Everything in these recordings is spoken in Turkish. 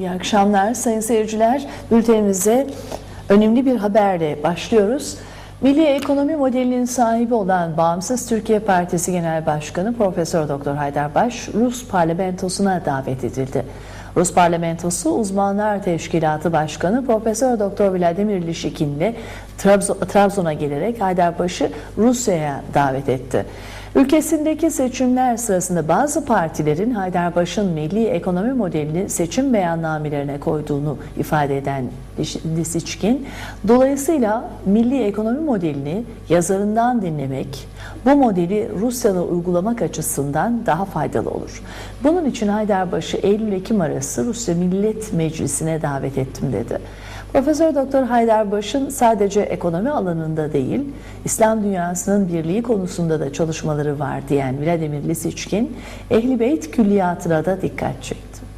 İyi akşamlar sayın seyirciler. Bültenimize önemli bir haberle başlıyoruz. Milli Ekonomi Modelinin sahibi olan Bağımsız Türkiye Partisi Genel Başkanı Profesör Doktor Haydar Baş Rus parlamentosuna davet edildi. Rus parlamentosu Uzmanlar Teşkilatı Başkanı Profesör Doktor Vladimir Lişikin ile Trabzon- Trabzon'a gelerek Haydarbaş'ı Rusya'ya davet etti. Ülkesindeki seçimler sırasında bazı partilerin Haydarbaş'ın milli ekonomi modelini seçim beyannamelerine koyduğunu ifade eden Lisiçkin, dolayısıyla milli ekonomi modelini yazarından dinlemek, bu modeli Rusya'da uygulamak açısından daha faydalı olur. Bunun için Haydarbaş'ı Eylül-Ekim arası Rusya Millet Meclisi'ne davet ettim dedi. Profesör Doktor Haydarbaş'ın sadece ekonomi alanında değil, İslam dünyasının birliği konusunda da çalışmaları var diyen Vladimir Lisiçkin, Ehli Beyt külliyatına da dikkat çekti.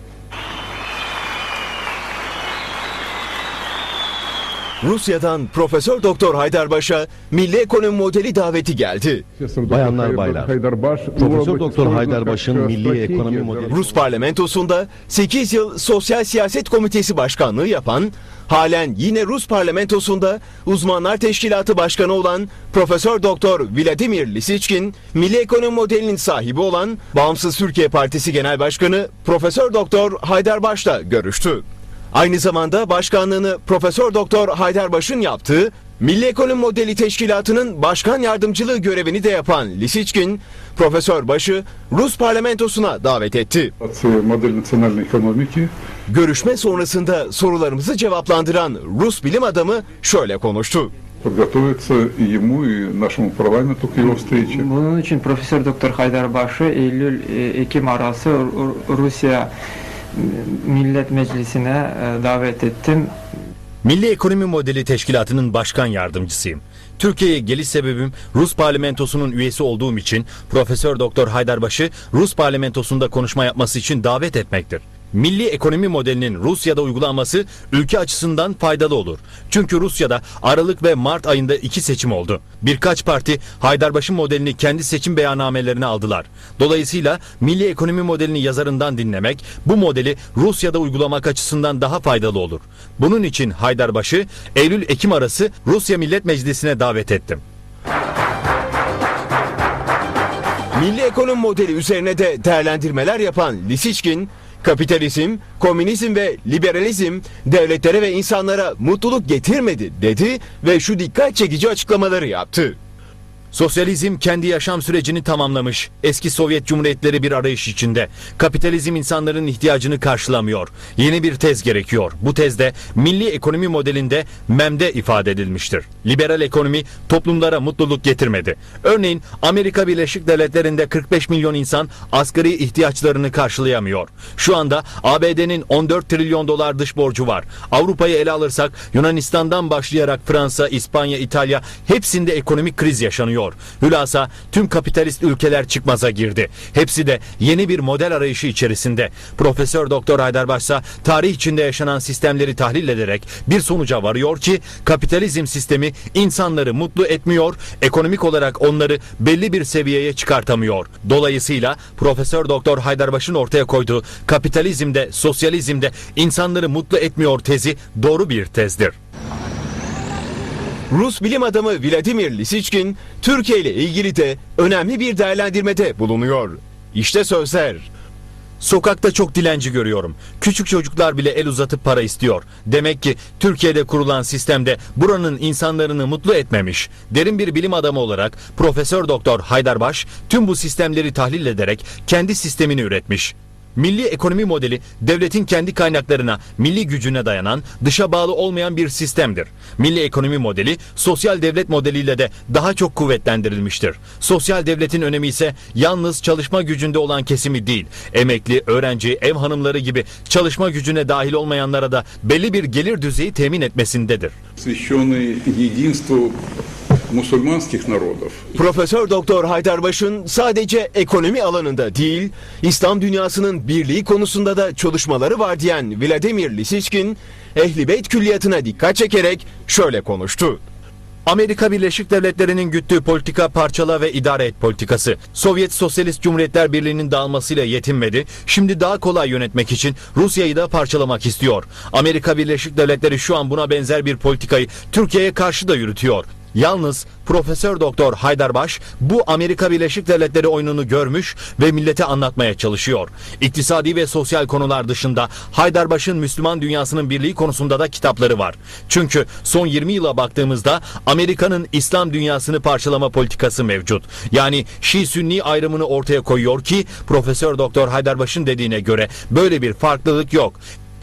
Rusya'dan Profesör Doktor Haydarbaş'a milli ekonomi modeli daveti geldi. Bayanlar baylar, Profesör Doktor Haydarbaş'ın Milli Ekonomi Modeli Rus parlamentosunda 8 yıl Sosyal Siyaset Komitesi Başkanlığı yapan, halen yine Rus parlamentosunda Uzmanlar Teşkilatı Başkanı olan Profesör Doktor Vladimir Lisiçkin, milli ekonomi modelinin sahibi olan Bağımsız Türkiye Partisi Genel Başkanı Profesör Doktor Haydarbaş'la görüştü. Aynı zamanda başkanlığını Profesör Doktor Haydarbaş'ın yaptığı Milli Ekonomi Modeli Teşkilatı'nın başkan yardımcılığı görevini de yapan Lisiçkin, Profesör Baş'ı Rus parlamentosuna davet etti. модель национальной экономики. Görüşme sonrasında sorularımızı cevaplandıran Rus bilim adamı şöyle konuştu. Подготовиться и ему, и нашему парламенту к его встрече. Bunun için Profesör Doktor Haydarbaşı Eylül e, Ekim arası Ru- Rusya e, Millet Meclisi'ne e, davet ettim. Milli Ekonomi Modeli Teşkilatı'nın başkan yardımcısıyım. Türkiye'ye geliş sebebim Rus parlamentosunun üyesi olduğum için Profesör Doktor Haydarbaş'ı Rus parlamentosunda konuşma yapması için davet etmektir. Milli ekonomi modelinin Rusya'da uygulanması ülke açısından faydalı olur. Çünkü Rusya'da Aralık ve Mart ayında iki seçim oldu. Birkaç parti Haydarbaş'ın modelini kendi seçim beyannamelerine aldılar. Dolayısıyla milli ekonomi modelini yazarından dinlemek bu modeli Rusya'da uygulamak açısından daha faydalı olur. Bunun için Haydarbaş'ı Eylül-Ekim arası Rusya Millet Meclisi'ne davet ettim. Milli ekonomi modeli üzerine de değerlendirmeler yapan Lisiçkin, kapitalizm, komünizm ve liberalizm devletlere ve insanlara mutluluk getirmedi dedi ve şu dikkat çekici açıklamaları yaptı. Sosyalizm kendi yaşam sürecini tamamlamış. Eski Sovyet Cumhuriyetleri bir arayış içinde. Kapitalizm insanların ihtiyacını karşılamıyor. Yeni bir tez gerekiyor. Bu tezde milli ekonomi modelinde MEM'de ifade edilmiştir. Liberal ekonomi toplumlara mutluluk getirmedi. Örneğin Amerika Birleşik Devletleri'nde 45 milyon insan asgari ihtiyaçlarını karşılayamıyor. Şu anda ABD'nin 14 trilyon dolar dış borcu var. Avrupa'yı ele alırsak Yunanistan'dan başlayarak Fransa, İspanya, İtalya hepsinde ekonomik kriz yaşanıyor. Hülasa tüm kapitalist ülkeler çıkmaza girdi. Hepsi de yeni bir model arayışı içerisinde. Profesör Doktor Haydarbaş ise tarih içinde yaşanan sistemleri tahlil ederek bir sonuca varıyor ki kapitalizm sistemi insanları mutlu etmiyor, ekonomik olarak onları belli bir seviyeye çıkartamıyor. Dolayısıyla Profesör Doktor Haydarbaş'ın ortaya koyduğu kapitalizmde, sosyalizmde insanları mutlu etmiyor tezi doğru bir tezdir. Rus bilim adamı Vladimir Lisiçkin, Türkiye ile ilgili de önemli bir değerlendirmede bulunuyor. İşte sözler. Sokakta çok dilenci görüyorum. Küçük çocuklar bile el uzatıp para istiyor. Demek ki Türkiye'de kurulan sistemde buranın insanlarını mutlu etmemiş. Derin bir bilim adamı olarak Profesör Doktor Haydarbaş tüm bu sistemleri tahlil ederek kendi sistemini üretmiş. Milli ekonomi modeli devletin kendi kaynaklarına, milli gücüne dayanan, dışa bağlı olmayan bir sistemdir. Milli ekonomi modeli sosyal devlet modeliyle de daha çok kuvvetlendirilmiştir. Sosyal devletin önemi ise yalnız çalışma gücünde olan kesimi değil, emekli, öğrenci, ev hanımları gibi çalışma gücüne dahil olmayanlara da belli bir gelir düzeyi temin etmesindedir посвященный единству мусульманских народов. Profesör Doktor Haydarbaş'ın sadece ekonomi alanında değil, İslam dünyasının birliği konusunda da çalışmaları var diyen Vladimir Lisiçkin, Ehli Beyt Külliyatı'na dikkat çekerek şöyle konuştu. Amerika Birleşik Devletleri'nin güttüğü politika parçala ve idare et politikası. Sovyet Sosyalist Cumhuriyetler Birliği'nin dağılmasıyla yetinmedi. Şimdi daha kolay yönetmek için Rusya'yı da parçalamak istiyor. Amerika Birleşik Devletleri şu an buna benzer bir politikayı Türkiye'ye karşı da yürütüyor. Yalnız Profesör Doktor Haydarbaş bu Amerika Birleşik Devletleri oyununu görmüş ve millete anlatmaya çalışıyor. İktisadi ve sosyal konular dışında Haydarbaş'ın Müslüman dünyasının birliği konusunda da kitapları var. Çünkü son 20 yıla baktığımızda Amerika'nın İslam dünyasını parçalama politikası mevcut. Yani Şii-Sünni ayrımını ortaya koyuyor ki Profesör Doktor Haydarbaş'ın dediğine göre böyle bir farklılık yok.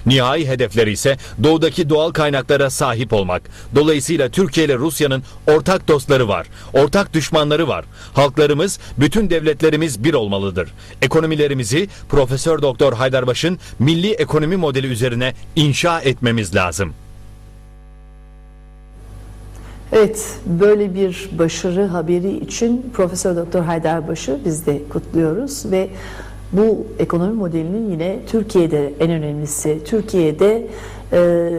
Nihai hedefleri ise doğudaki doğal kaynaklara sahip olmak. Dolayısıyla Türkiye ile Rusya'nın ortak dostları var, ortak düşmanları var. Halklarımız, bütün devletlerimiz bir olmalıdır. Ekonomilerimizi Profesör Doktor Haydarbaş'ın milli ekonomi modeli üzerine inşa etmemiz lazım. Evet, böyle bir başarı haberi için Profesör Doktor Haydarbaş'ı biz de kutluyoruz ve bu ekonomi modelinin yine Türkiye'de en önemlisi, Türkiye'de e,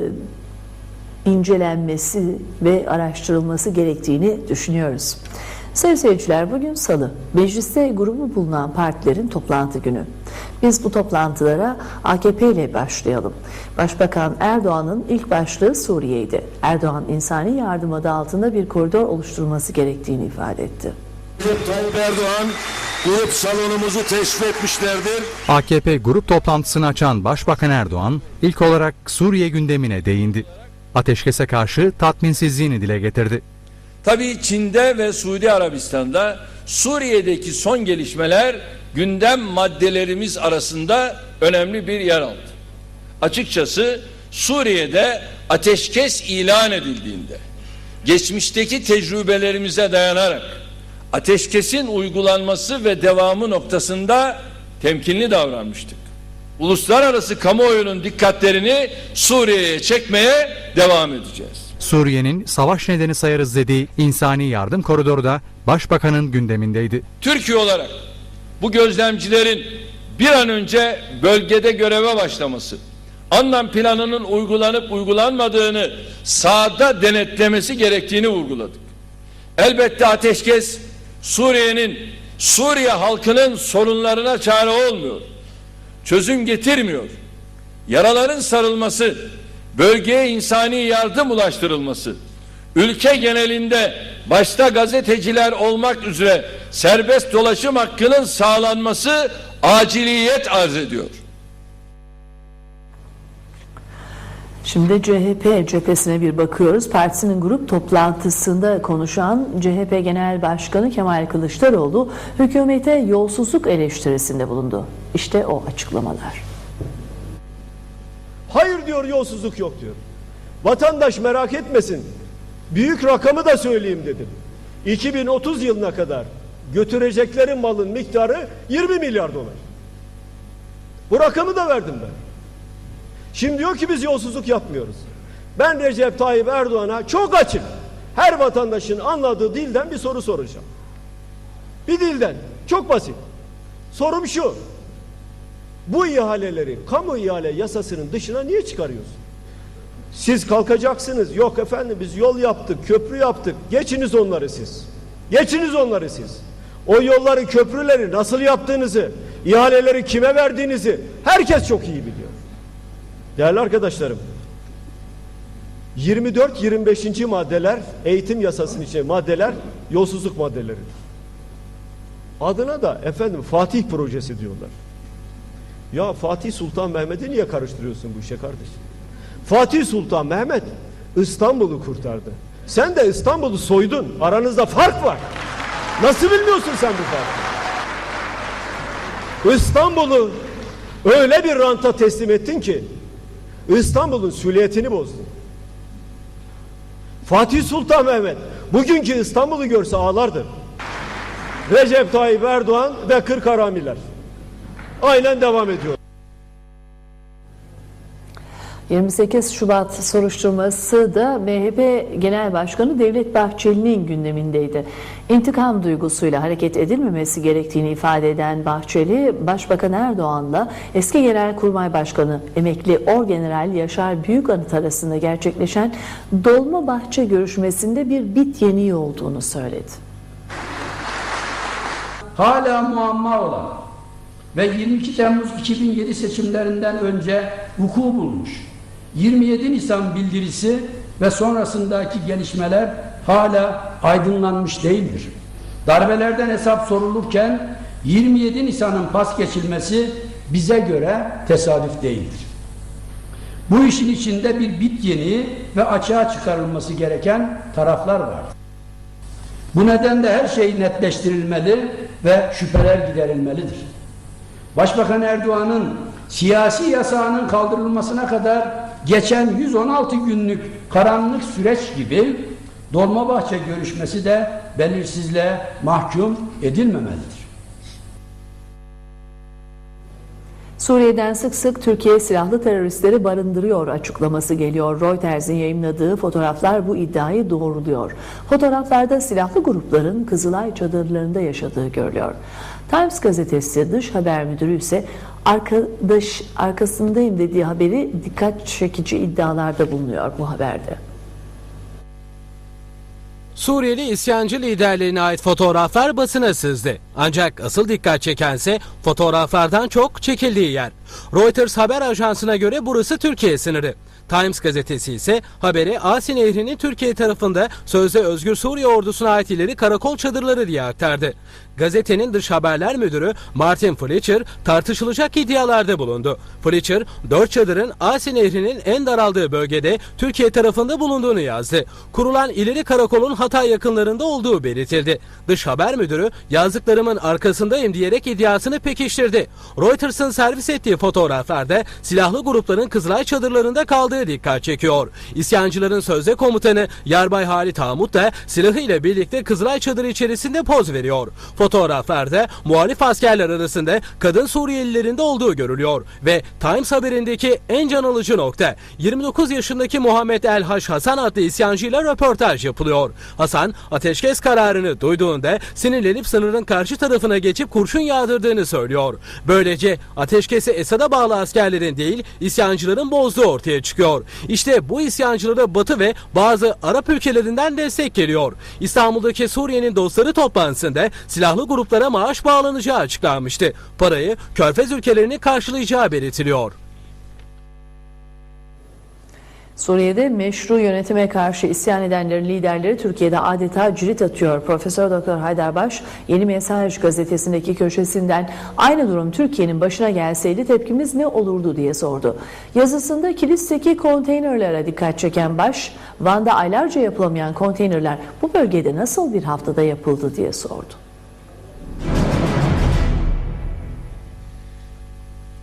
incelenmesi ve araştırılması gerektiğini düşünüyoruz. Sevgili seyirciler bugün salı mecliste grubu bulunan partilerin toplantı günü. Biz bu toplantılara AKP ile başlayalım. Başbakan Erdoğan'ın ilk başlığı Suriye'ydi. Erdoğan insani yardım adı altında bir koridor oluşturulması gerektiğini ifade etti. Tayyip Erdoğan grup salonumuzu teşrif etmişlerdir. AKP grup toplantısını açan Başbakan Erdoğan ilk olarak Suriye gündemine değindi. Ateşkese karşı tatminsizliğini dile getirdi. Tabii Çin'de ve Suudi Arabistan'da Suriye'deki son gelişmeler gündem maddelerimiz arasında önemli bir yer aldı. Açıkçası Suriye'de ateşkes ilan edildiğinde geçmişteki tecrübelerimize dayanarak ateşkesin uygulanması ve devamı noktasında temkinli davranmıştık. Uluslararası kamuoyunun dikkatlerini Suriye'ye çekmeye devam edeceğiz. Suriye'nin savaş nedeni sayarız dediği insani yardım koridoru da Başbakanın gündemindeydi. Türkiye olarak bu gözlemcilerin bir an önce bölgede göreve başlaması, anlam planının uygulanıp uygulanmadığını sahada denetlemesi gerektiğini vurguladık. Elbette ateşkes Suriye'nin, Suriye halkının sorunlarına çare olmuyor. Çözüm getirmiyor. Yaraların sarılması, bölgeye insani yardım ulaştırılması, ülke genelinde başta gazeteciler olmak üzere serbest dolaşım hakkının sağlanması aciliyet arz ediyor. Şimdi CHP cephesine bir bakıyoruz. Partisinin grup toplantısında konuşan CHP Genel Başkanı Kemal Kılıçdaroğlu hükümete yolsuzluk eleştirisinde bulundu. İşte o açıklamalar. Hayır diyor yolsuzluk yok diyor. Vatandaş merak etmesin. Büyük rakamı da söyleyeyim dedim. 2030 yılına kadar götürecekleri malın miktarı 20 milyar dolar. Bu rakamı da verdim ben. Şimdi diyor ki biz yolsuzluk yapmıyoruz. Ben Recep Tayyip Erdoğan'a çok açık. Her vatandaşın anladığı dilden bir soru soracağım. Bir dilden. Çok basit. Sorum şu. Bu ihaleleri kamu ihale yasasının dışına niye çıkarıyorsun? Siz kalkacaksınız. Yok efendim biz yol yaptık, köprü yaptık. Geçiniz onları siz. Geçiniz onları siz. O yolları, köprüleri nasıl yaptığınızı, ihaleleri kime verdiğinizi herkes çok iyi biliyor. Değerli arkadaşlarım, 24-25. maddeler eğitim yasasının içinde maddeler yolsuzluk maddeleri. Adına da efendim Fatih projesi diyorlar. Ya Fatih Sultan Mehmet'i niye karıştırıyorsun bu işe kardeşim? Fatih Sultan Mehmet İstanbul'u kurtardı. Sen de İstanbul'u soydun. Aranızda fark var. Nasıl bilmiyorsun sen bu farkı? İstanbul'u öyle bir ranta teslim ettin ki İstanbul'un süliyetini bozdun. Fatih Sultan Mehmet bugünkü İstanbul'u görse ağlardı. Recep Tayyip Erdoğan ve 40 haramiler. Aynen devam ediyor. 28 Şubat soruşturması da MHP Genel Başkanı Devlet Bahçeli'nin gündemindeydi. İntikam duygusuyla hareket edilmemesi gerektiğini ifade eden Bahçeli, Başbakan Erdoğan'la eski Genelkurmay Başkanı emekli Orgeneral Yaşar Büyükanıt arasında gerçekleşen Dolmabahçe görüşmesinde bir bit yeniği olduğunu söyledi. hala muamma olan ve 22 Temmuz 2007 seçimlerinden önce vuku bulmuş 27 Nisan bildirisi ve sonrasındaki gelişmeler hala aydınlanmış değildir. Darbelerden hesap sorulurken 27 Nisan'ın pas geçilmesi bize göre tesadüf değildir. Bu işin içinde bir bit yeniği ve açığa çıkarılması gereken taraflar var. Bu nedenle her şey netleştirilmeli ve şüpheler giderilmelidir. Başbakan Erdoğan'ın siyasi yasağının kaldırılmasına kadar geçen 116 günlük karanlık süreç gibi Dolmabahçe görüşmesi de belirsizliğe mahkum edilmemelidir. Suriye'den sık sık Türkiye silahlı teröristleri barındırıyor açıklaması geliyor. Reuters'in yayınladığı fotoğraflar bu iddiayı doğruluyor. Fotoğraflarda silahlı grupların Kızılay çadırlarında yaşadığı görülüyor. Times gazetesi dış haber müdürü ise arkadaş arkasındayım dediği haberi dikkat çekici iddialarda bulunuyor bu haberde. Suriyeli isyancı liderlerine ait fotoğraflar basına sızdı. Ancak asıl dikkat çekense fotoğraflardan çok çekildiği yer. Reuters haber ajansına göre burası Türkiye sınırı. Times gazetesi ise haberi Asi Nehri'nin Türkiye tarafında sözde Özgür Suriye ordusuna ait ileri karakol çadırları diye aktardı. Gazetenin dış haberler müdürü Martin Fletcher tartışılacak iddialarda bulundu. Fletcher, dört çadırın Asi Nehri'nin en daraldığı bölgede Türkiye tarafında bulunduğunu yazdı. Kurulan ileri karakolun Hatay yakınlarında olduğu belirtildi. Dış haber müdürü yazdıklarımın arkasındayım diyerek iddiasını pekiştirdi. Reuters'ın servis ettiği fotoğraflarda silahlı grupların Kızılay çadırlarında kaldığı dikkat çekiyor. İsyancıların sözde komutanı Yarbay Halit Hamut da silahıyla birlikte Kızılay çadırı içerisinde poz veriyor. Fotoğraflarda muhalif askerler arasında kadın Suriyelilerin de olduğu görülüyor ve Times haberindeki en can alıcı nokta 29 yaşındaki Muhammed El Hasan adlı isyancıyla röportaj yapılıyor. Hasan ateşkes kararını duyduğunda sinirlenip sınırın karşı tarafına geçip kurşun yağdırdığını söylüyor. Böylece ateşkesi Esad'a bağlı askerlerin değil isyancıların bozduğu ortaya çıkıyor. İşte bu isyancılara Batı ve bazı Arap ülkelerinden destek geliyor. İstanbul'daki Suriye'nin dostları toplantısında silahlı gruplara maaş bağlanacağı açıklanmıştı. Parayı Körfez ülkelerini karşılayacağı belirtiliyor. Suriye'de meşru yönetime karşı isyan edenlerin liderleri Türkiye'de adeta cirit atıyor. Profesör Doktor Haydarbaş Yeni Mesaj gazetesindeki köşesinden aynı durum Türkiye'nin başına gelseydi tepkimiz ne olurdu diye sordu. Yazısında Kilis'teki konteynerlere dikkat çeken Baş, Van'da aylarca yapılamayan konteynerler bu bölgede nasıl bir haftada yapıldı diye sordu.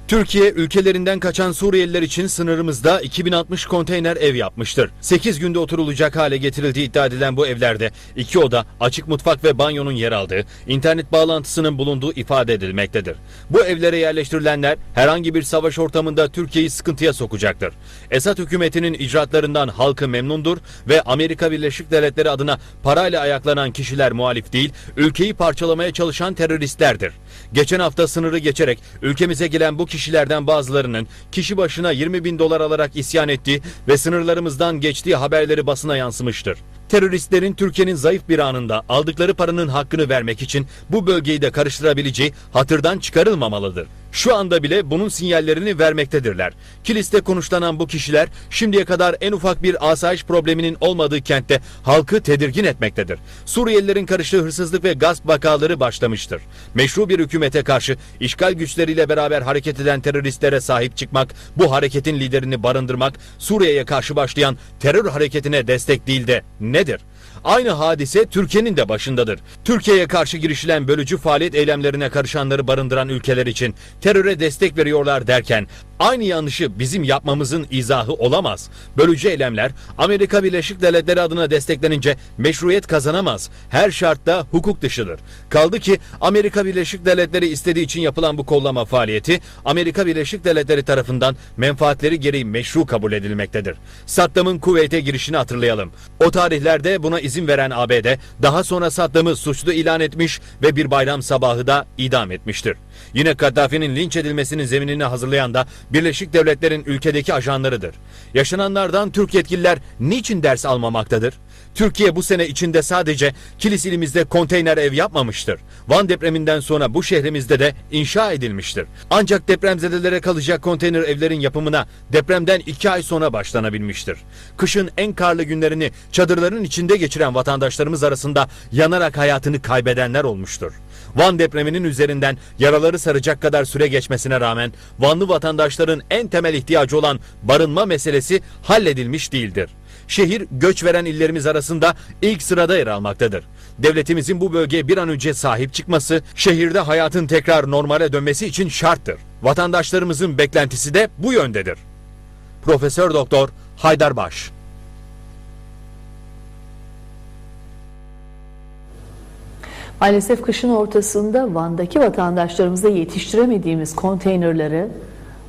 Türkiye ülkelerinden kaçan Suriyeliler için sınırımızda 2060 konteyner ev yapmıştır. 8 günde oturulacak hale getirildiği iddia edilen bu evlerde iki oda, açık mutfak ve banyonun yer aldığı, internet bağlantısının bulunduğu ifade edilmektedir. Bu evlere yerleştirilenler herhangi bir savaş ortamında Türkiye'yi sıkıntıya sokacaktır. Esad hükümetinin icraatlarından halkı memnundur ve Amerika Birleşik Devletleri adına parayla ayaklanan kişiler muhalif değil, ülkeyi parçalamaya çalışan teröristlerdir. Geçen hafta sınırı geçerek ülkemize gelen bu kişilerden bazılarının kişi başına 20 bin dolar alarak isyan ettiği ve sınırlarımızdan geçtiği haberleri basına yansımıştır. Teröristlerin Türkiye'nin zayıf bir anında aldıkları paranın hakkını vermek için bu bölgeyi de karıştırabileceği hatırdan çıkarılmamalıdır. Şu anda bile bunun sinyallerini vermektedirler. Kilis'te konuşlanan bu kişiler şimdiye kadar en ufak bir asayiş probleminin olmadığı kentte halkı tedirgin etmektedir. Suriyelilerin karıştığı hırsızlık ve gasp vakaları başlamıştır. Meşru bir hükümete karşı işgal güçleriyle beraber hareket eden teröristlere sahip çıkmak, bu hareketin liderini barındırmak, Suriye'ye karşı başlayan terör hareketine destek değil de nedir? Aynı hadise Türkiye'nin de başındadır. Türkiye'ye karşı girişilen bölücü faaliyet eylemlerine karışanları barındıran ülkeler için teröre destek veriyorlar derken aynı yanlışı bizim yapmamızın izahı olamaz. Bölücü eylemler Amerika Birleşik Devletleri adına desteklenince meşruiyet kazanamaz. Her şartta hukuk dışıdır. Kaldı ki Amerika Birleşik Devletleri istediği için yapılan bu kollama faaliyeti Amerika Birleşik Devletleri tarafından menfaatleri gereği meşru kabul edilmektedir. Saddam'ın Kuveyt'e girişini hatırlayalım. O tarihlerde buna izin veren ABD daha sonra Saddam'ı suçlu ilan etmiş ve bir bayram sabahı da idam etmiştir. Yine Kaddafi'nin linç edilmesinin zeminini hazırlayan da Birleşik Devletler'in ülkedeki ajanlarıdır. Yaşananlardan Türk yetkililer niçin ders almamaktadır? Türkiye bu sene içinde sadece Kilis ilimizde konteyner ev yapmamıştır. Van depreminden sonra bu şehrimizde de inşa edilmiştir. Ancak depremzedelere kalacak konteyner evlerin yapımına depremden iki ay sonra başlanabilmiştir. Kışın en karlı günlerini çadırların içinde geçiren vatandaşlarımız arasında yanarak hayatını kaybedenler olmuştur. Van depreminin üzerinden yaraları saracak kadar süre geçmesine rağmen Vanlı vatandaşların en temel ihtiyacı olan barınma meselesi halledilmiş değildir. Şehir göç veren illerimiz arasında ilk sırada yer almaktadır. Devletimizin bu bölgeye bir an önce sahip çıkması, şehirde hayatın tekrar normale dönmesi için şarttır. Vatandaşlarımızın beklentisi de bu yöndedir. Profesör Doktor Haydar Baş Maalesef kışın ortasında Van'daki vatandaşlarımıza yetiştiremediğimiz konteynerleri,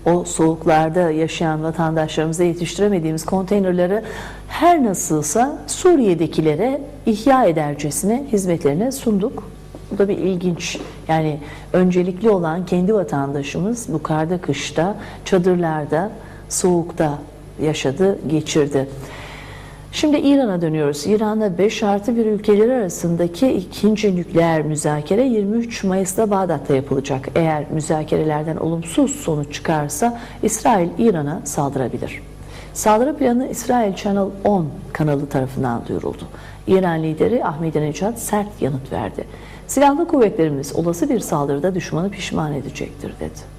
o soğuklarda yaşayan vatandaşlarımıza yetiştiremediğimiz konteynerleri her nasılsa Suriye'dekilere ihya edercesine hizmetlerine sunduk. Bu da bir ilginç. Yani öncelikli olan kendi vatandaşımız bu karda kışta, çadırlarda, soğukta yaşadı, geçirdi. Şimdi İran'a dönüyoruz. İran'da 5 artı bir ülkeleri arasındaki ikinci nükleer müzakere 23 Mayıs'ta Bağdat'ta yapılacak. Eğer müzakerelerden olumsuz sonuç çıkarsa İsrail İran'a saldırabilir. Saldırı planı İsrail Channel 10 kanalı tarafından duyuruldu. İran lideri Ahmadinejad sert yanıt verdi. Silahlı kuvvetlerimiz olası bir saldırıda düşmanı pişman edecektir dedi.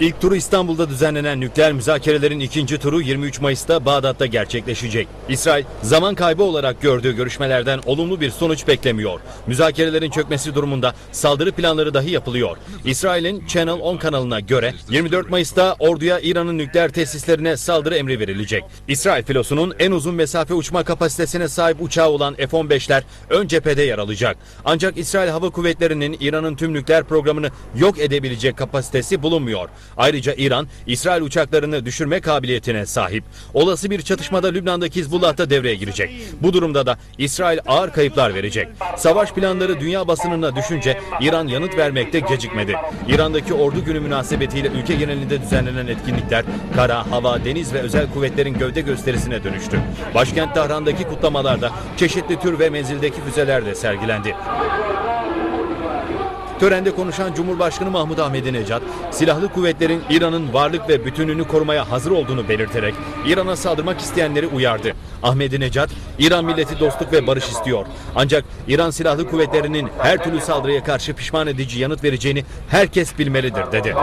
İlk turu İstanbul'da düzenlenen nükleer müzakerelerin ikinci turu 23 Mayıs'ta Bağdat'ta gerçekleşecek. İsrail zaman kaybı olarak gördüğü görüşmelerden olumlu bir sonuç beklemiyor. Müzakerelerin çökmesi durumunda saldırı planları dahi yapılıyor. İsrail'in Channel 10 kanalına göre 24 Mayıs'ta orduya İran'ın nükleer tesislerine saldırı emri verilecek. İsrail filosunun en uzun mesafe uçma kapasitesine sahip uçağı olan F-15'ler ön cephede yer alacak. Ancak İsrail Hava Kuvvetleri'nin İran'ın tüm nükleer programını yok edebilecek kapasitesi bulunmuyor. Ayrıca İran, İsrail uçaklarını düşürme kabiliyetine sahip. Olası bir çatışmada Lübnan'daki Hizbullah da devreye girecek. Bu durumda da İsrail ağır kayıplar verecek. Savaş planları dünya basınına düşünce İran yanıt vermekte gecikmedi. İran'daki ordu günü münasebetiyle ülke genelinde düzenlenen etkinlikler kara, hava, deniz ve özel kuvvetlerin gövde gösterisine dönüştü. Başkent Tahran'daki kutlamalarda çeşitli tür ve menzildeki füzeler de sergilendi. Törende konuşan Cumhurbaşkanı Mahmut Ahmedinejad, silahlı kuvvetlerin İran'ın varlık ve bütünlüğünü korumaya hazır olduğunu belirterek İran'a saldırmak isteyenleri uyardı. Ahmedinejad, İran milleti dostluk ve barış istiyor. Ancak İran silahlı kuvvetlerinin her türlü saldırıya karşı pişman edici yanıt vereceğini herkes bilmelidir dedi.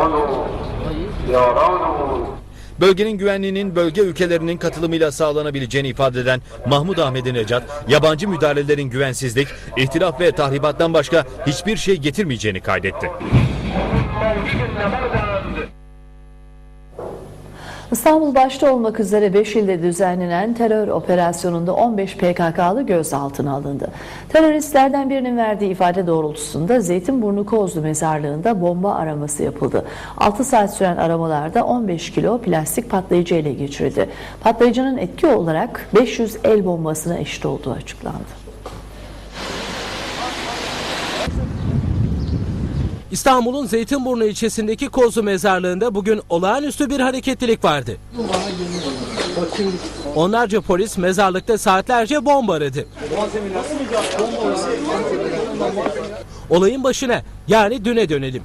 Bölgenin güvenliğinin bölge ülkelerinin katılımıyla sağlanabileceğini ifade eden Mahmud Ahmedinejad, yabancı müdahalelerin güvensizlik, ihtilaf ve tahribattan başka hiçbir şey getirmeyeceğini kaydetti. İstanbul başta olmak üzere 5 ilde düzenlenen terör operasyonunda 15 PKK'lı gözaltına alındı. Teröristlerden birinin verdiği ifade doğrultusunda Zeytinburnu Kozlu mezarlığında bomba araması yapıldı. 6 saat süren aramalarda 15 kilo plastik patlayıcı ele geçirildi. Patlayıcının etki olarak 500 el bombasına eşit olduğu açıklandı. İstanbul'un Zeytinburnu ilçesindeki Kozlu Mezarlığı'nda bugün olağanüstü bir hareketlilik vardı. Onlarca polis mezarlıkta saatlerce bomba aradı. Olayın başına yani düne dönelim.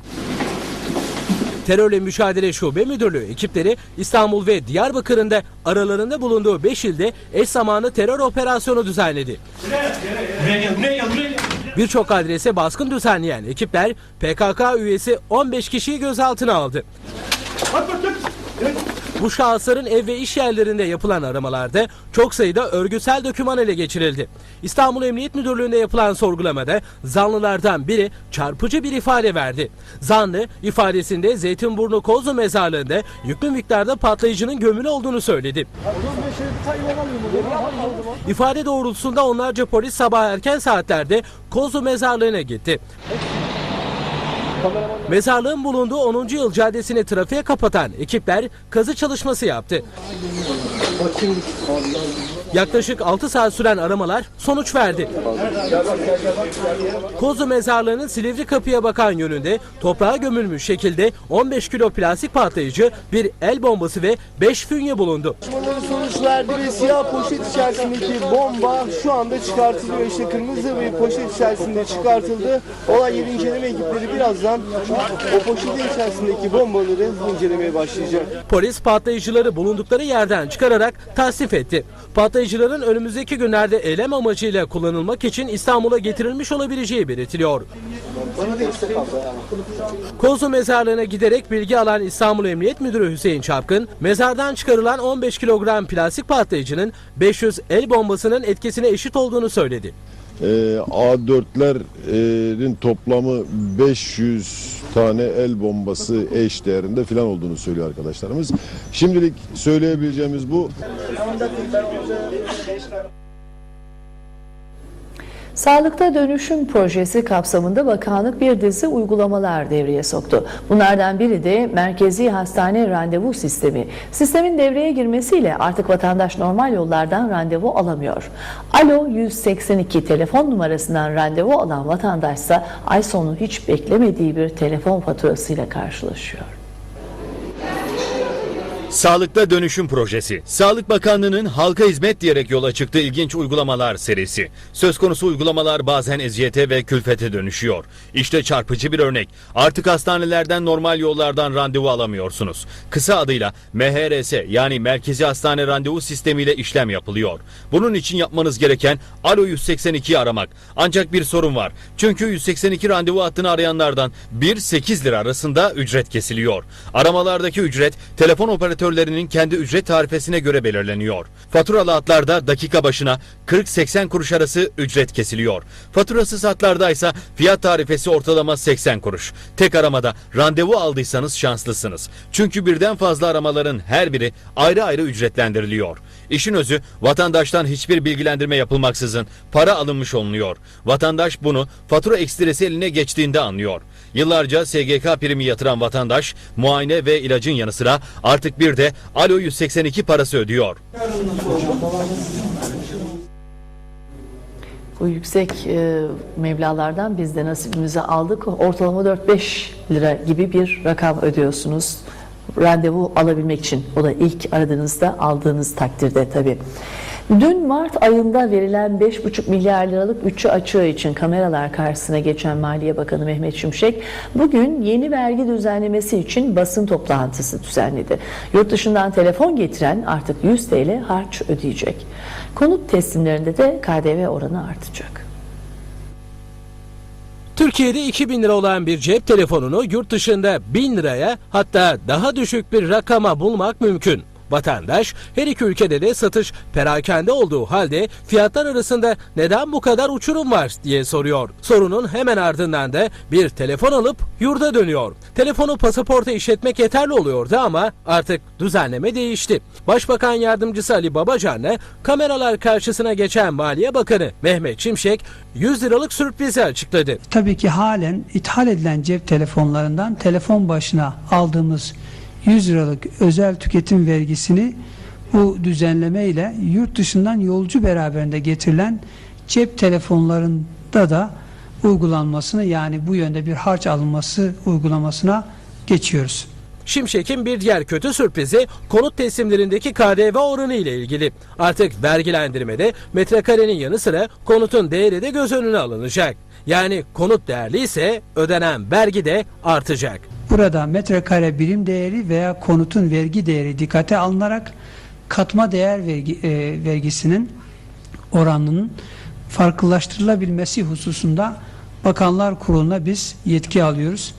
Terörle Mücadele Şube Müdürlüğü ekipleri İstanbul ve Diyarbakır'ın da aralarında bulunduğu 5 ilde eş zamanlı terör operasyonu düzenledi. Birçok adrese baskın düzenleyen ekipler PKK üyesi 15 kişiyi gözaltına aldı. Bu şahısların ev ve iş yerlerinde yapılan aramalarda çok sayıda örgütsel doküman ele geçirildi. İstanbul Emniyet Müdürlüğü'nde yapılan sorgulamada zanlılardan biri çarpıcı bir ifade verdi. Zanlı ifadesinde Zeytinburnu Kozlu mezarlığında yüklü miktarda patlayıcının gömülü olduğunu söyledi. İfade doğrultusunda onlarca polis sabah erken saatlerde Kozlu mezarlığına gitti. Mezarlığın bulunduğu 10. yıl caddesini trafiğe kapatan ekipler kazı çalışması yaptı. Yaklaşık 6 saat süren aramalar sonuç verdi. Kozu mezarlığının Silivri kapıya bakan yönünde toprağa gömülmüş şekilde 15 kilo plastik patlayıcı, bir el bombası ve 5 fünye bulundu. sonuç verdi ve siyah poşet içerisindeki bomba şu anda çıkartılıyor. İşte kırmızı bir poşet içerisinde çıkartıldı. Olay yeri inceleme ekipleri birazdan o poşetin içerisindeki bombaları incelemeye başlayacak. Polis patlayıcıları bulundukları yerden çıkararak tasnif etti. Patlayıcıların önümüzdeki günlerde eylem amacıyla kullanılmak için İstanbul'a getirilmiş olabileceği belirtiliyor. Kozu mezarlığına giderek bilgi alan İstanbul Emniyet Müdürü Hüseyin Çapkın, mezardan çıkarılan 15 kilogram plastik patlayıcının 500 el bombasının etkisine eşit olduğunu söyledi. Ee, A4'lerin toplamı 500 tane el bombası eş değerinde filan olduğunu söylüyor arkadaşlarımız. Şimdilik söyleyebileceğimiz bu. Sağlıkta Dönüşüm Projesi kapsamında bakanlık bir dizi uygulamalar devreye soktu. Bunlardan biri de merkezi hastane randevu sistemi. Sistemin devreye girmesiyle artık vatandaş normal yollardan randevu alamıyor. Alo 182 telefon numarasından randevu alan vatandaşsa ay sonu hiç beklemediği bir telefon faturasıyla karşılaşıyor. Sağlıkta Dönüşüm Projesi. Sağlık Bakanlığı'nın halka hizmet diyerek yola çıktığı ilginç uygulamalar serisi. Söz konusu uygulamalar bazen eziyete ve külfete dönüşüyor. İşte çarpıcı bir örnek. Artık hastanelerden normal yollardan randevu alamıyorsunuz. Kısa adıyla MHRS yani Merkezi Hastane Randevu Sistemi ile işlem yapılıyor. Bunun için yapmanız gereken Alo 182'yi aramak. Ancak bir sorun var. Çünkü 182 randevu hattını arayanlardan 1-8 lira arasında ücret kesiliyor. Aramalardaki ücret telefon operatörlerinin kendi ücret tarifesine göre belirleniyor. Faturalı hatlarda dakika başına 40-80 kuruş arası ücret kesiliyor. Faturasız hatlarda ise fiyat tarifesi ortalama 80 kuruş. Tek aramada randevu aldıysanız şanslısınız. Çünkü birden fazla aramaların her biri ayrı ayrı ücretlendiriliyor. İşin özü vatandaştan hiçbir bilgilendirme yapılmaksızın para alınmış olunuyor. Vatandaş bunu fatura ekstresi eline geçtiğinde anlıyor. Yıllarca SGK primi yatıran vatandaş muayene ve ilacın yanı sıra artık bir de Alo 182 parası ödüyor. Bu yüksek e, meblalardan biz de nasibimizi aldık. Ortalama 4-5 lira gibi bir rakam ödüyorsunuz. Randevu alabilmek için. O da ilk aradığınızda aldığınız takdirde tabii. Dün Mart ayında verilen 5,5 milyar liralık bütçe açığı için kameralar karşısına geçen Maliye Bakanı Mehmet Şimşek bugün yeni vergi düzenlemesi için basın toplantısı düzenledi. Yurt dışından telefon getiren artık 100 TL harç ödeyecek. Konut teslimlerinde de KDV oranı artacak. Türkiye'de 2000 lira olan bir cep telefonunu yurt dışında 1000 liraya hatta daha düşük bir rakama bulmak mümkün. Vatandaş her iki ülkede de satış perakende olduğu halde fiyatlar arasında neden bu kadar uçurum var diye soruyor. Sorunun hemen ardından da bir telefon alıp yurda dönüyor. Telefonu pasaporta işletmek yeterli oluyordu ama artık düzenleme değişti. Başbakan Yardımcısı Ali Babacan'la kameralar karşısına geçen Maliye Bakanı Mehmet Şimşek 100 liralık sürprizi açıkladı. Tabii ki halen ithal edilen cep telefonlarından telefon başına aldığımız 100 liralık özel tüketim vergisini bu düzenleme ile yurt dışından yolcu beraberinde getirilen cep telefonlarında da uygulanmasını yani bu yönde bir harç alınması uygulamasına geçiyoruz. Şimşek'in bir diğer kötü sürprizi konut teslimlerindeki KDV oranı ile ilgili. Artık vergilendirmede metrekarenin yanı sıra konutun değeri de göz önüne alınacak. Yani konut değerliyse ödenen vergi de artacak. Burada metrekare birim değeri veya konutun vergi değeri dikkate alınarak katma değer vergi, e, vergisinin oranının farklılaştırılabilmesi hususunda Bakanlar Kurulu'na biz yetki alıyoruz.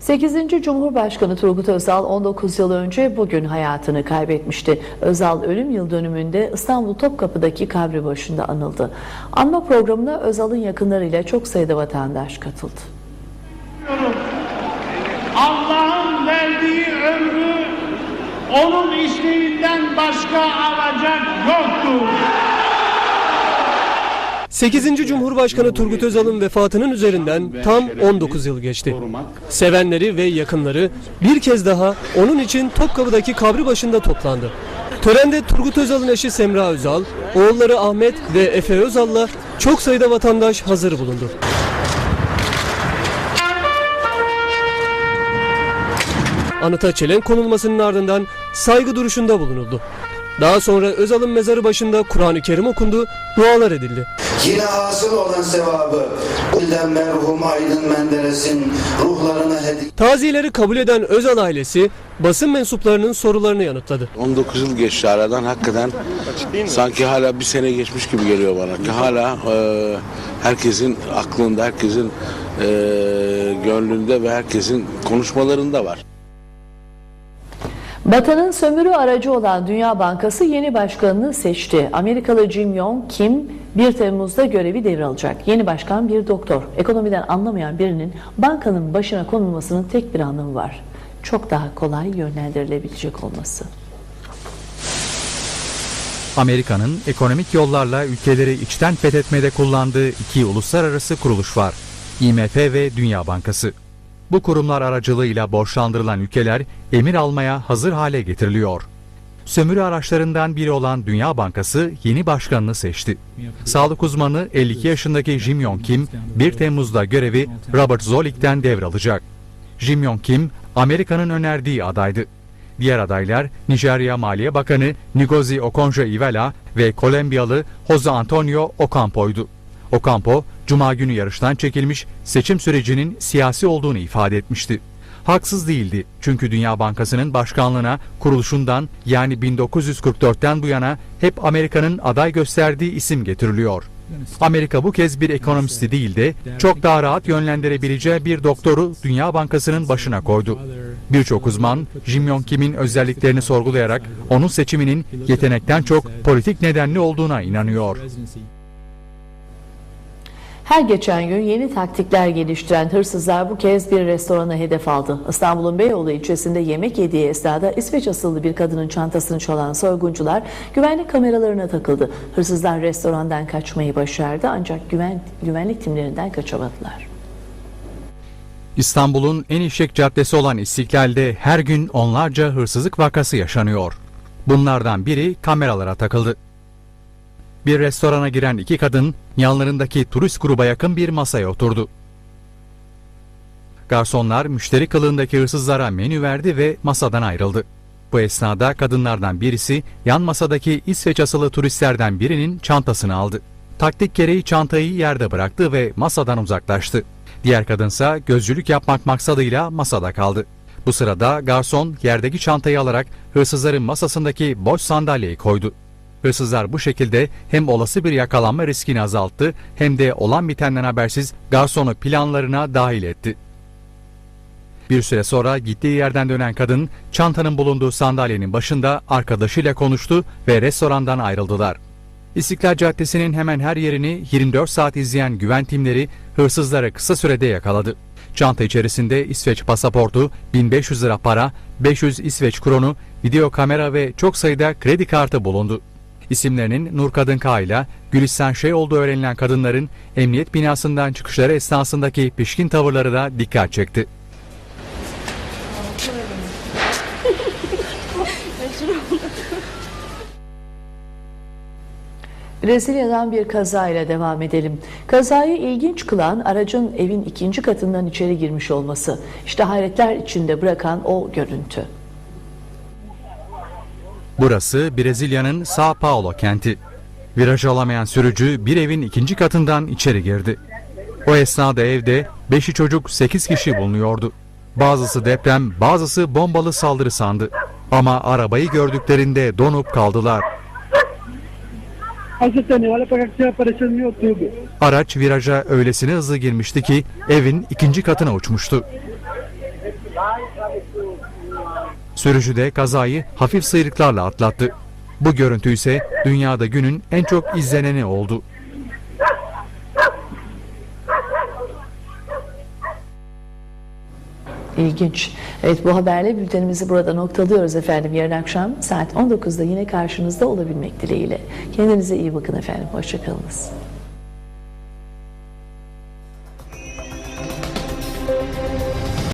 8. Cumhurbaşkanı Turgut Özal 19 yıl önce bugün hayatını kaybetmişti. Özal ölüm yıl dönümünde İstanbul Topkapı'daki kabri başında anıldı. Anma programına Özal'ın yakınlarıyla çok sayıda vatandaş katıldı. Allah'ın verdiği ömrü onun isteğinden başka alacak yoktur. 8. Cumhurbaşkanı Turgut Özal'ın vefatının üzerinden tam 19 yıl geçti. Sevenleri ve yakınları bir kez daha onun için Topkapı'daki kabri başında toplandı. Törende Turgut Özal'ın eşi Semra Özal, oğulları Ahmet ve Efe Özal'la çok sayıda vatandaş hazır bulundu. Anıta çelenk konulmasının ardından saygı duruşunda bulunuldu. Daha sonra Özal'ın mezarı başında Kur'an-ı Kerim okundu, dualar edildi. Yine hasıl olan sevabı Bilden merhum Aydın Menderes'in ruhlarına hediye Taziyeleri kabul eden Özal ailesi basın mensuplarının sorularını yanıtladı. 19 yıl geçti aradan hakikaten sanki hala bir sene geçmiş gibi geliyor bana ki hala e, herkesin aklında herkesin e, gönlünde ve herkesin konuşmalarında var. Batı'nın sömürü aracı olan Dünya Bankası yeni başkanını seçti. Amerikalı Jim Yong Kim 1 Temmuz'da görevi devralacak. Yeni başkan bir doktor. Ekonomiden anlamayan birinin bankanın başına konulmasının tek bir anlamı var. Çok daha kolay yönlendirilebilecek olması. Amerika'nın ekonomik yollarla ülkeleri içten fethetmede kullandığı iki uluslararası kuruluş var. IMF ve Dünya Bankası. Bu kurumlar aracılığıyla borçlandırılan ülkeler emir almaya hazır hale getiriliyor. Sömürü araçlarından biri olan Dünya Bankası yeni başkanını seçti. Sağlık uzmanı 52 yaşındaki Jim Yong Kim 1 Temmuz'da görevi Robert Zoellick'ten devralacak. Jim Yong Kim Amerika'nın önerdiği adaydı. Diğer adaylar Nijerya Maliye Bakanı Ngozi Okonjo-Iweala ve Kolombiyalı Jose Antonio Ocampo'ydu. Ocampo, Cuma günü yarıştan çekilmiş seçim sürecinin siyasi olduğunu ifade etmişti. Haksız değildi çünkü Dünya Bankası'nın başkanlığına kuruluşundan yani 1944'ten bu yana hep Amerika'nın aday gösterdiği isim getiriliyor. Amerika bu kez bir ekonomisti değil de çok daha rahat yönlendirebileceği bir doktoru Dünya Bankası'nın başına koydu. Birçok uzman Jim Yong Kim'in özelliklerini sorgulayarak onun seçiminin yetenekten çok politik nedenli olduğuna inanıyor. Her geçen gün yeni taktikler geliştiren hırsızlar bu kez bir restorana hedef aldı. İstanbul'un Beyoğlu ilçesinde yemek yediği esnada İsveç asıllı bir kadının çantasını çalan soyguncular güvenlik kameralarına takıldı. Hırsızlar restorandan kaçmayı başardı ancak güven, güvenlik timlerinden kaçamadılar. İstanbul'un en işlek caddesi olan İstiklal'de her gün onlarca hırsızlık vakası yaşanıyor. Bunlardan biri kameralara takıldı. Bir restorana giren iki kadın yanlarındaki turist gruba yakın bir masaya oturdu. Garsonlar müşteri kılığındaki hırsızlara menü verdi ve masadan ayrıldı. Bu esnada kadınlardan birisi yan masadaki İsveç asılı turistlerden birinin çantasını aldı. Taktik gereği çantayı yerde bıraktı ve masadan uzaklaştı. Diğer kadınsa gözcülük yapmak maksadıyla masada kaldı. Bu sırada garson yerdeki çantayı alarak hırsızların masasındaki boş sandalyeyi koydu. Hırsızlar bu şekilde hem olası bir yakalanma riskini azalttı hem de olan bitenden habersiz garsonu planlarına dahil etti. Bir süre sonra gittiği yerden dönen kadın çantanın bulunduğu sandalyenin başında arkadaşıyla konuştu ve restorandan ayrıldılar. İstiklal Caddesi'nin hemen her yerini 24 saat izleyen güven timleri hırsızları kısa sürede yakaladı. Çanta içerisinde İsveç pasaportu, 1500 lira para, 500 İsveç kronu, video kamera ve çok sayıda kredi kartı bulundu. İsimlerinin Nur Kadın K ile Gülistan Şey olduğu öğrenilen kadınların emniyet binasından çıkışları esnasındaki pişkin tavırları da dikkat çekti. Brezilya'dan bir kazayla devam edelim. Kazayı ilginç kılan aracın evin ikinci katından içeri girmiş olması. İşte hayretler içinde bırakan o görüntü. Burası Brezilya'nın Sao Paulo kenti. Viraj alamayan sürücü bir evin ikinci katından içeri girdi. O esnada evde 5'i çocuk 8 kişi bulunuyordu. Bazısı deprem, bazısı bombalı saldırı sandı. Ama arabayı gördüklerinde donup kaldılar. Araç viraja öylesine hızlı girmişti ki evin ikinci katına uçmuştu. Sürücü de kazayı hafif sıyrıklarla atlattı. Bu görüntü ise dünyada günün en çok izleneni oldu. İlginç. Evet bu haberle bültenimizi burada noktalıyoruz efendim. Yarın akşam saat 19'da yine karşınızda olabilmek dileğiyle. Kendinize iyi bakın efendim. Hoşçakalınız.